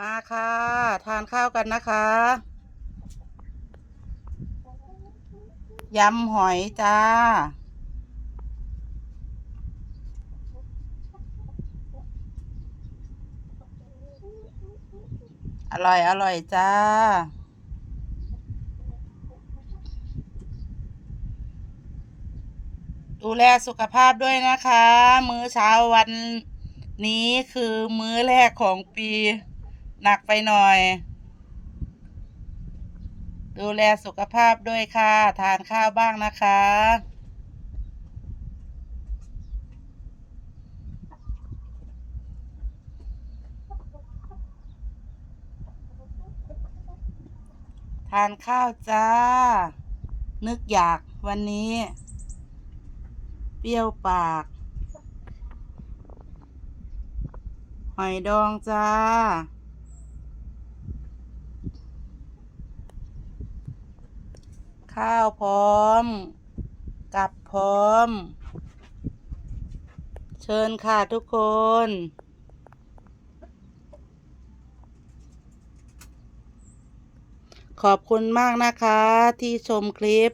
มาค่ะ ทานข้าวกันนะคะยำหอยจ้า อร่อย อร่อยจ้า ดูแลสุขภาพด้วยนะคะ มื้อเช้าวันนี้คือมื้อแรกของปี หนักไปหน่อย ดูแลสุขภาพด้วยค่ะ ทานข้าวบ้างนะคะ ทานข้าวจ้า นึกอยากวันนี้ เปรี้ยวปากหอยดองจ้า ข้าวพร้อม กับพร้อม เชิญค่ะทุกคน ขอบคุณมากนะคะที่ชมคลิป